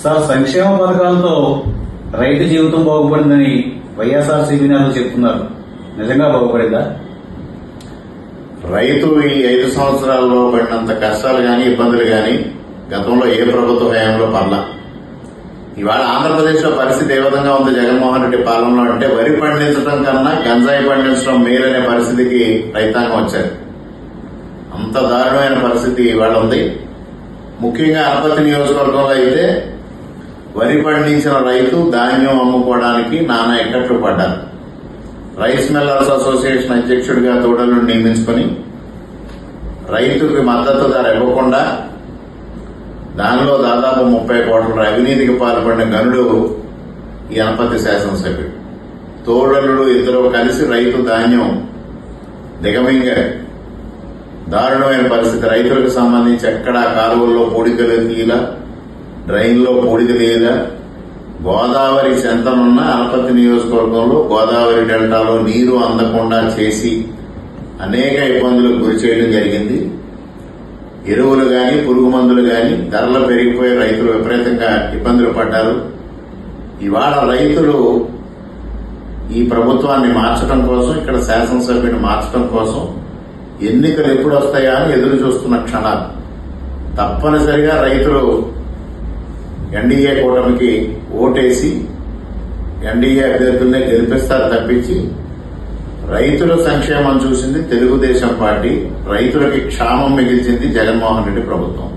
Sir సంక్షేమ పథకాలతో రైతు జీవితం బాగుపడిందని వైఎస్ఆర్సీపీ నేతలు చెప్తున్నారు. నిజంగా బాగుపడిందా? రైతు ఈ ఐదు సంవత్సరాల్లో పడినంత కష్టాలు కానీ ఇబ్బందులు కానీ గతంలో ఏ ప్రభుత్వ హయాంలో పడలా. ఇవాళ ఆంధ్రప్రదేశ్లో పరిస్థితి ఏ విధంగా ఉంది? జగన్మోహన్ రెడ్డి పాలనలో అంటే వరి పండించడం కన్నా గంజాయి పండించడం మేలనే పరిస్థితికి రైతాంగం వచ్చారు. అంత దారుణమైన పరిస్థితి ఇవాళ ఉంది. ముఖ్యంగా అనపతి నియోజకవర్గంలో అయితే వరి పండించిన రైతు ధాన్యం అమ్ముకోవడానికి నానా ఇక్కట్లు పడ్డారు. రైస్ మిల్లర్స్ అసోసియేషన్ అధ్యక్షుడిగా తోడలు నియమించుకొని రైతుకి మద్దతు ధర ఇవ్వకుండా దానిలో దాదాపు ముప్పై కోట్ల అవినీతికి పాల్పడిన గనుడు ఈ అనపతి శాసనసభ్యుడు. తోడలుడు ఇద్దరు కలిసి రైతు ధాన్యం దిగమింగారు దారుణమైన పరిస్థితి. రైతులకు సంబంధించి ఎక్కడా కాలువల్లో పూడికలు తీయల డ్రైన్లో పూడిక లేదా గోదావరి చెంతనున్న అనపతి నియోజకవర్గంలో గోదావరి డెల్టాలో నీరు అందకుండా చేసి అనేక ఇబ్బందులకు గురి చేయడం జరిగింది. ఎరువులు కాని పురుగు మందులు గాని ధరలు పెరిగిపోయి రైతులు విపరీతంగా ఇబ్బందులు పడ్డారు. ఇవాళ రైతులు ఈ ప్రభుత్వాన్ని మార్చడం కోసం ఇక్కడ శాసనసభ్యుని మార్చడం కోసం ఎన్నికలు ఎప్పుడు వస్తాయా అని ఎదురు చూస్తున్న క్షణాలు. తప్పనిసరిగా రైతులు ఎన్డీఏ కూటమికి ఓటేసి ఎన్డీఏ అభ్యర్థులనే గెలిపిస్తారు తప్పించి రైతుల సంక్షేమం చూసింది తెలుగుదేశం పార్టీ. రైతులకి క్షామం మిగిల్చింది జగన్మోహన్ రెడ్డి ప్రభుత్వం.